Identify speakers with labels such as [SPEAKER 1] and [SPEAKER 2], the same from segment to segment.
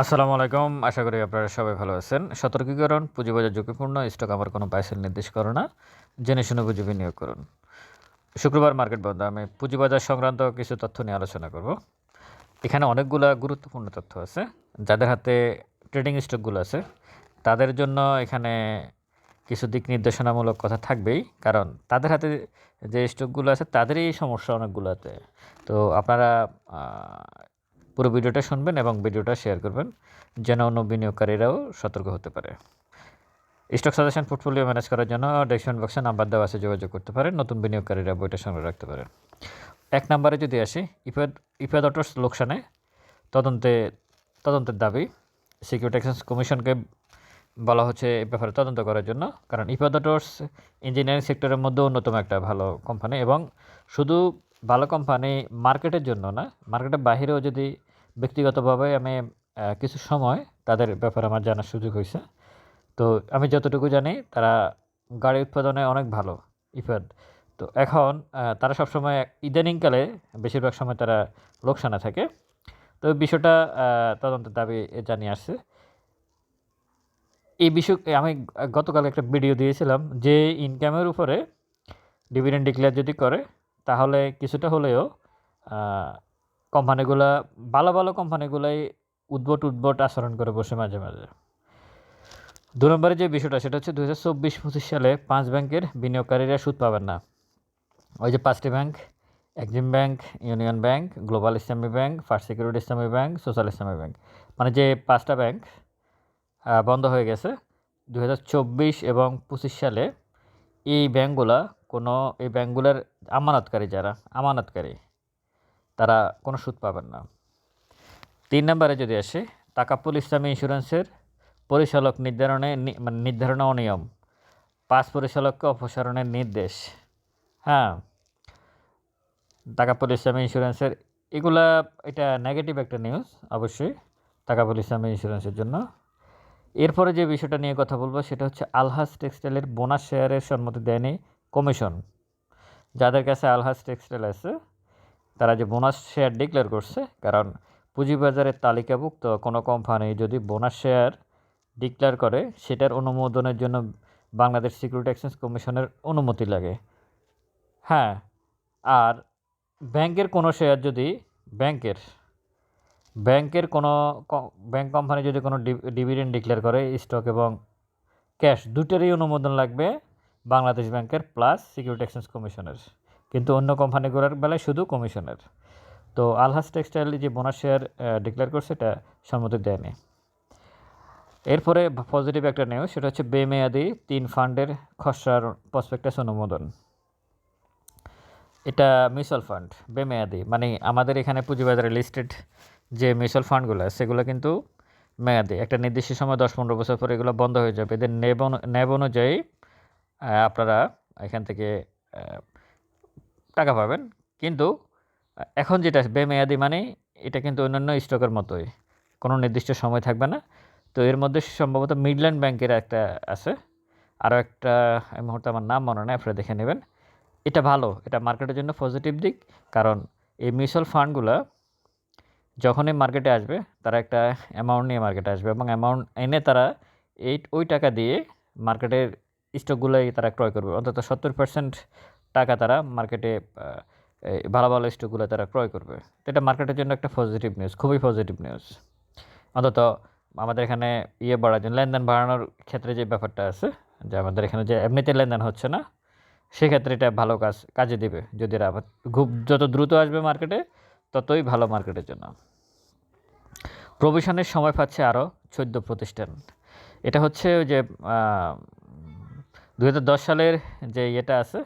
[SPEAKER 1] আসসালামু আলাইকুম। আশা করি আপনারা সবাই ভালো আছেন। সতর্কীকরণ, পুঁজিবাজার ঝুঁকিপূর্ণ, স্টক আমার কোনো বাইসেল নির্দেশ করে না। জেনে শুনে বুঝে বিনিয়োগ করুন। শুক্রবার মার্কেট বন্ধ। আমি পুঁজিবাজার সংক্রান্ত কিছু তথ্য নিয়ে আলোচনা করব। এখানে অনেকগুলা গুরুত্বপূর্ণ তথ্য আছে। যাদের হাতে ট্রেডিং স্টকগুলো আছে, তাদের জন্য এখানে কিছু দিক নির্দেশনামূলক কথা থাকবেই। কারণ তাদের হাতে যে স্টকগুলো আছে, তাদেরই সমস্যা অনেকগুলোতে। তো আপনারা পুরো ভিডিওটা শুনবেন এবং ভিডিওটা শেয়ার করবেন, যেন অন্য বিনিয়োগকারীরাও সতর্ক হতে পারে। স্টক সাজেশন পোর্টফোলিও ম্যানেজ করার জন্য ডেসক্রিপশন বক্সে নাম্বার দেওয়া আছে, যোগাযোগ করতে পারেন, নতুন বিনিয়োগকারীরা বইটা সংগ্রহ রাখতে পারেন। এক নম্বরে যদি আসি ইফেদ ইফেদ অটোস লোকসানে তদন্তে, তদন্তের দাবি, সিকিউরিটি এক্সচেঞ্জ কমিশনকে বলা হচ্ছে এই ব্যাপারে তদন্ত করার জন্য, কারণ ইফেদ অটোস ইঞ্জিনিয়ারিং সেক্টরের মধ্যে অন্যতম একটা ভালো কোম্পানি এবং শুধু ভালো কোম্পানি মার্কেটের জন্য না মার্কেটের বাহিরেও যদি ব্যক্তিগতভাবে আমি কিছু সময় তাদের ব্যাপারে আমার জানার সুযোগ হয়েছে। তো আমি যতটুকু জানি তারা গাড়ি উৎপাদনে অনেক ভালো, ইফাদ। তো এখন তারা সবসময় ইদানিংকালে বেশিরভাগ সময় তারা লোকসানে থাকে। তো বিষয়টা তদন্তের দাবি জানিয়ে আসছে। এই বিষয় আমি গতকাল একটা ভিডিও দিয়েছিলাম যে ইনকামের উপরে ডিভিডেন্ড ডিক্লেয়ার যদি করে, তাহলে কিছুটা হলেও কোম্পানিগুলা, ভালো ভালো কোম্পানিগুলাই উদ্ভট উদ্ভট আচরণ করে বসে মাঝে মাঝে। দু নম্বরে যে বিষয়টা, সেটা হচ্ছে দু হাজার চব্বিশ পঁচিশ সালে পাঁচ ব্যাংকের বিনিয়োগকারীরা সুদ পাবেন না। ওই যে পাঁচটি bank Exim bank, union bank, global Islami bank, first security Islami bank, social Islami bank. মানে যে পাঁচটা ব্যাংক বন্ধ হয়ে গেছে দু হাজার চব্বিশ এবং পঁচিশ সালে এই ব্যাংকগুলা, কোনো, এই ব্যাংকগুলোর আমানতকারী যারা, আমানতকারী তারা কোনো সুদ পাবেন না। তিন নম্বরে যদি আসে তাকাপুল ইসলামী ইন্স্যুরেন্সের পরিচালক নির্ধারণে মানে নির্ধারণে অনিয়ম পাঁচ পরিচালককে অপসারণের নির্দেশ। হ্যাঁ তাকাপুল ইসলামী ইন্স্যুরেন্সের এগুলা, এটা নেগেটিভ একটা নিউজ অবশ্যই তাকাপুল ইসলামী ইন্স্যুরেন্সের জন্য। এরপরে যে বিষয়টা নিয়ে কথা বলব, সেটা হচ্ছে আলহাজ টেক্সটাইলের বোনাস শেয়ারের সম্মতি দেয়নি কমিশন। যাদের কাছে আলহাজ টেক্সটাইল আছে তারা যে বোনাস শেয়ার ডিক্লেয়ার করছে, কারণ পুঁজিবাজারের তালিকাভুক্ত কোনো কোম্পানি যদি বোনাস শেয়ার ডিক্লেয়ার করে, সেটার অনুমোদনের জন্য বাংলাদেশ সিকিউরিটি এক্সচেঞ্জ কমিশনের অনুমতি লাগে। হ্যাঁ আর ব্যাংকের কোনো শেয়ার যদি, ব্যাংকের ব্যাংকের কোনো ব্যাংক কোম্পানি যদি কোনো ডিভিডেন্ড ডিক্লেয়ার করে, স্টক এবং ক্যাশ দুটোরই অনুমোদন লাগবে বাংলাদেশ ব্যাংকের প্লাস সিকিউরিটি এক্সচেঞ্জ কমিশনের। কিন্তু অন্য কোম্পানিগুলোর বেলায় শুধু কমিশনের। তো আলহাস টেক্সটাইল যে বোনাস শেয়ার ডিক্লেয়ার করছে, এটা সম্মতি দেয়নি। এরপরে পজিটিভ একটা নিউজ সেটা হচ্ছে বেমেয়াদি তিন ফান্ডের খসড়ার প্রসপেক্টাস অনুমোদন। এটা মিউচুয়াল ফান্ড বেমেয়াদি মানে আমাদের এখানে পুঁজিবাজারে লিস্টেড যে মিউচুয়াল ফান্ডগুলো আছে সেগুলো কিন্তু মেয়াদি। একটা নির্দিষ্ট সময় দশ পনেরো বছর পরে এগুলো বন্ধ হয়ে যাবে। এদের নেব নেব অনুযায়ী আপনারা এখান থেকে টাকা পাবেন। কিন্তু এখন যেটা বেমেয়াদি মানে এটা কিন্তু অন্যান্য স্টকের মতোই। কোনো নির্দিষ্ট সময় থাকবে না। তো এর মধ্যে সম্ভবত মিডল্যান্ড ব্যাংকের একটা আছে। আরও একটা, এই মুহূর্তে আমার নাম মনে নেই, আপনারা দেখে নেবেন। এটা ভালো, এটা মার্কেটের জন্য পজিটিভ দিক। কারণ, এই মিউচুয়াল ফান্ডগুলো যখনই মার্কেটে আসবে, তারা একটা অ্যামাউন্ট নিয়ে মার্কেটে আসবে। এবং অ্যামাউন্ট এনে তারা এই, ওই টাকা দিয়ে মার্কেটের স্টকগুলোই তারা ক্রয় করবে। অন্তত সত্তর পার্সেন্ট টাকা তারা মার্কেটে ভালো ভালো স্টকগুলো তারা ক্রয় করবে। এটা মার্কেটের জন্য একটা পজিটিভ নিউজ খুবই পজিটিভ নিউজ অন্তত আমাদের এখানে ইয়ে বাড়ার জন্য, লেনদেন বাড়ানোর ক্ষেত্রে যে ব্যাপারটা আছে, যে আমাদের এখানে যে এমনিতে লেনদেন হচ্ছে না, সেক্ষেত্রে এটা ভালো কাজ, কাজে দেবে। যদি খুব যত দ্রুত আসবে মার্কেটে, ততই ভালো মার্কেটের জন্য। প্রভিশনের সময় পাচ্ছে আরও চোদ্দ প্রতিষ্ঠান। এটা হচ্ছে যে দু হাজার দশ সালের যে ইয়েটা আছে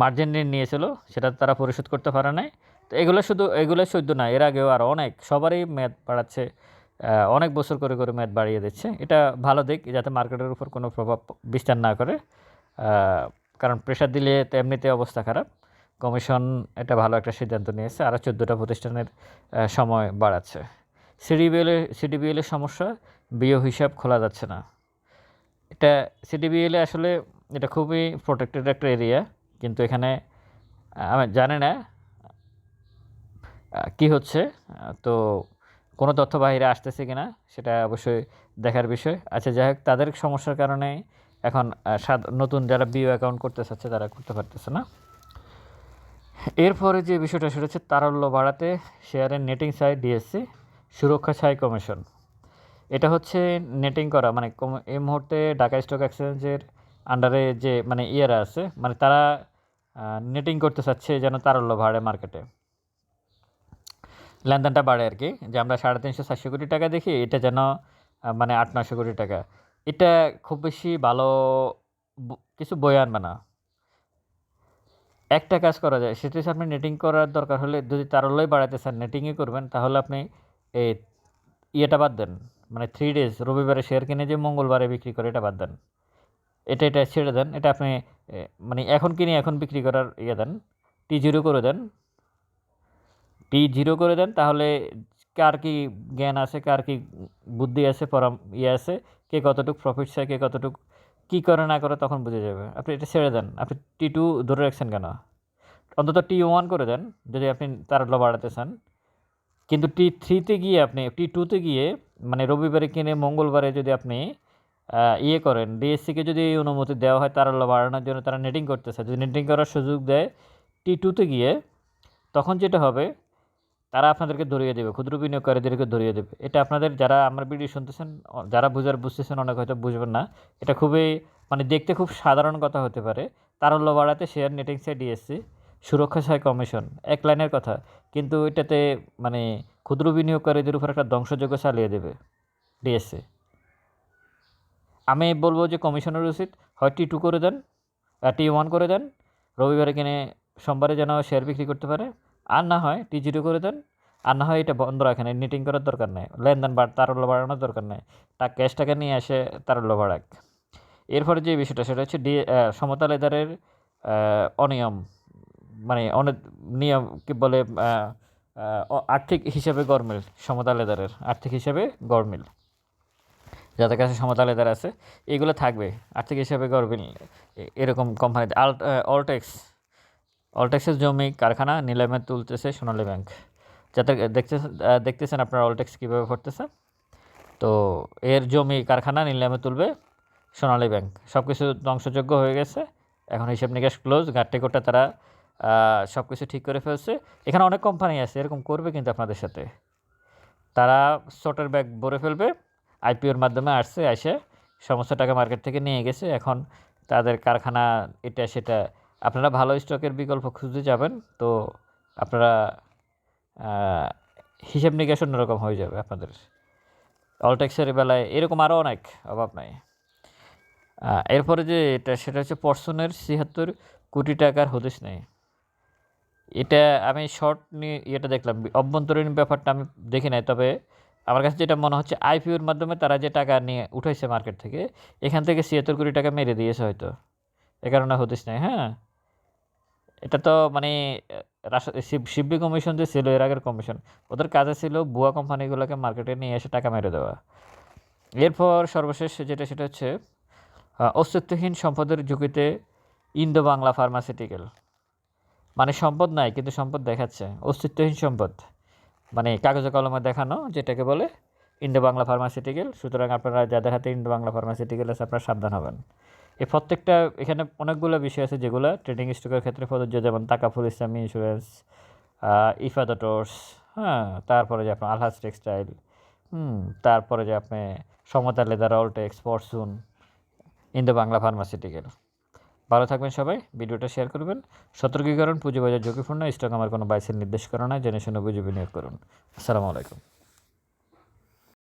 [SPEAKER 1] মার্জিন ঋণ নিয়েছিল, সেটা তারা পরিশোধ করতে পারে নাই। তো এগুলো শুধু এগুলো শুধু না, এর আগেও আরও অনেক, সবারই মেয়াদ বাড়াচ্ছে অনেক বছর করে করে মেয়াদ বাড়িয়ে দিচ্ছে। এটা ভালো দিক, যাতে মার্কেটের উপর কোনো প্রভাব বিস্তার না করে কারণ প্রেশার দিলে তো এমনিতে অবস্থা খারাপ। কমিশন এটা ভালো একটা সিদ্ধান্ত নিয়েছে আরও চোদ্দোটা প্রতিষ্ঠানের সময় বাড়াচ্ছে। সিডিবিএলের সিডিবিএলের সমস্যা বিও হিসাব খোলা যাচ্ছে না। এটা সিডিবিএলে আসলে এটা খুবই প্রোটেক্টেড একটা এরিয়া কিন্তু এখানে আমি জানি না কি হচ্ছে তো কোনো তথ্য বাহিরে আসতেছে কি না সেটা অবশ্যই দেখার বিষয়। আচ্ছা যাই হোক, তাদের সমস্যার কারণে এখন নতুন যারা বিও অ্যাকাউন্ট করতে চাচ্ছে, তারা করতে পারতেছে না। এরপরে যে বিষয়টা সেটা হচ্ছে তারল্য বাড়াতে শেয়ারের নেটিং সাইট ডিএসসি সুরক্ষা ছাই কমিশন এটা হচ্ছে নেটিং করা মানে এই মুহূর্তে ঢাকা স্টক এক্সচেঞ্জের আন্ডারে যে মানে ইয়েরা আছে মানে তারা নেটিং করতে চাচ্ছে যেন তারল্য ভাড়ে মার্কেটে লেনদেনটা বাড়ে আর কি যে আমরা সাড়ে তিনশো, চারশো কোটি টাকা দেখি, এটা যেন মানে আট নশো কোটি টাকা। এটা খুব বেশি ভালো কিছু বই আনবে না। একটা কাজ করা যায়, সেটা হচ্ছে আপনি নেটিং করার দরকার হলে যদি তারল্যই বাড়াতে চান নেটিংই করবেন, তাহলে আপনি এই ইয়েটা বাদ দেন। মানে থ্রি ডেজ রবিবারে শেয়ার কিনে যে মঙ্গলবারে বিক্রি করে, এটা বাদ দেন। এটা এটা ছেড়ে দেন। এটা আপনি মানে এখন কিনে এখন বিক্রি করার ইয়ে দেন। টি জিরো করে দেন। টি জিরো করে দেন, তাহলে কার কি জ্ঞান আছে, কার কি বুদ্ধি আছে, পরাম ইয়ে আছে, কে কতটুকু প্রফিট চায়, কে কতটুকু, কী করে না করে তখন বুঝে যাবে। আপনি এটা ছেড়ে দেন। আপনি টি টু ধরে রাখছেন কেন? অন্তত টি ওয়ান করে দেন, যদি আপনি তারল্য বাড়াতে চান। কিন্তু টি থ্রিতে গিয়ে আপনি টি টুতে গিয়ে মানে রবিবারে কিনে মঙ্গলবারে যদি আপনি ইয়ে করেন ডিএসসিকে যদি এই অনুমতি দেওয়া হয় তারল্য বাড়ানোর জন্য তারা নেটিং করতেছে। যদি নেটিং করার সুযোগ দেয় টি টুতে গিয়ে, তখন যেটা হবে, তারা আপনাদেরকে ধরিয়ে দেবে, ক্ষুদ্র বিনিয়োগকারীদেরকে ধরিয়ে দেবে। এটা আপনাদের যারা আমার ভিডিও শুনতেছেন যারা বুঝার বুঝতেছেন, অনেক হয়তো বুঝবেন না। এটা খুবই মানে দেখতে খুব সাধারণ কথা হতে পারে। তারল্য বাড়াতে শেয়ার নেটিং সাইড ডিএসসি সুরক্ষা সহায় কমিশন এক লাইনের কথা। কিন্তু এটাতে মানে ক্ষুদ্র বিনিয়োগকারীদের উপর একটা ধ্বংসযোগ্য চালিয়ে দেবে ডিএসসি আমি বলব যে কমিশনের উচিত হয় টি টু করে দেন টি ওয়ান করে দেন, রবিবারে কিনে সোমবারে যেন শেয়ার বিক্রি করতে পারে, আর না হয় টি জিরো করে দেন, আর না হয় এটা বন্ধ রাখেন নিটিং করার দরকার নেই, লেনদেন বাড়, তারল্য বাড়ানোর দরকার নেই, তা ক্যাশ টাকা নিয়ে আসে তারল্য বাড়াক। এরপরে যে বিষয়টা, সেটা হচ্ছে ডি সমতা লেদারের অনিয়ম মানে অনেক নিয়ম কি বলে আর্থিক হিসাবে গরমিল সমতা লেদারের আর্থিক হিসাবে গরমিল যাদের কাছে সমতা লেদার আছে, এগুলো থাকবে। আর্থিক হিসাবে গরমিল এরকম কোম্পানিতে আল্ট অলটেক্স অলটেক্সের জমি, কারখানা, নিলামে তুলতেছে সোনালী ব্যাংক। যাতে দেখতে দেখতেছেন আপনার অলটেক্স কীভাবে করতেছে? তো এর জমি, কারখানা, নিলামে তুলবে সোনালী ব্যাংক। সব কিছু ধ্বংসযোগ্য হয়ে গেছে। এখন হিসাব নিকাশ ক্লোজ ঘাটটি কোটা তারা সব কিছু ঠিক করে ফেলছে। এখানে অনেক কোম্পানি আছে, এরকম করবে কিন্তু আপনাদের সাথে। তারা শর্টের ব্যাগ ভরে ফেলবে। আইপিওর মাধ্যমে আসছে, এসে সমস্ত টাকা মার্কেট থেকে নিয়ে গেছে। এখন তাদের কারখানা এটা সেটা। আপনারা ভালো স্টকের বিকল্প খুঁজতে যাবেন, তো আপনারা হিসাব নিকাশ অন্যরকম হয়ে যাবে আপনাদের। অলটেক্সের বেলায় এরকম আরও অনেক অভাব নাই। এরপরে যে এটা, সেটা হচ্ছে পর্সনের ছিয়াত্তর কোটি টাকার হদিস নেই। এটা আমি শর্ট নিয়ে ইয়েটা দেখলাম। অভ্যন্তরীণ ব্যাপারটা আমি দেখি নাই, তবে আমার কাছে যেটা মনে হচ্ছে আইপিওর মাধ্যমে তারা যে টাকা নিয়ে উঠাইছে মার্কেট থেকে, এখান থেকে ছিয়াত্তর কোটি টাকা মেরে দিয়েছে হয়তো। এ কারণে হতিস নেই হ্যাঁ? এটা তো মানে শিববি কমিশন যে ছিল, এর আগের কমিশন, ওদের কাজে ছিল বুয়া কোম্পানিগুলোকে মার্কেটে নিয়ে এসে টাকা মেরে দেওয়া। এরপর সর্বশেষ যেটা, সেটা হচ্ছে অস্তিত্বহীন সম্পদের ঝুঁকিতে ইন্দো বাংলা ফার্মাসিউটিক্যাল। মানে সম্পদ নাই, কিন্তু সম্পদ দেখাচ্ছে, অস্তিত্বহীন সম্পদ। মানে কাগজে কলমে দেখানো, যেটাকে বলে ইন্দো বাংলা ফার্মাসিউটিক্যাল সুতরাং আপনারা যাদের হাতে ইন্দো বাংলা ফার্মাসিউটিক্যাল আছে, আপনারা সাবধান হবেন। এই প্রত্যেকটা, এখানে অনেকগুলো বিষয় আছে যেগুলো ট্রেডিং স্টকের ক্ষেত্রে প্রযোজ্য, যেমন তাকাফুল ইসলামী ইন্স্যুরেন্স ইফাদটোর্স হ্যাঁ তারপরে যে আপনার আলহাজ টেক্সটাইল হুম, তারপরে যে আপনি Samata leather Alltex fortune Indo Bangla pharmaceutical ভালো থাকবেন সবাই, ভিডিওটা শেয়ার করবেন। সতর্কীকরণ, পুঁজিবাজার ঝুঁকিপূর্ণ, স্টক আমার কোনো বাইসের নির্দেশ করা নয়, জেনে শুনে বুঝে বিনিয়োগ করুন। আসসালামু আলাইকুম।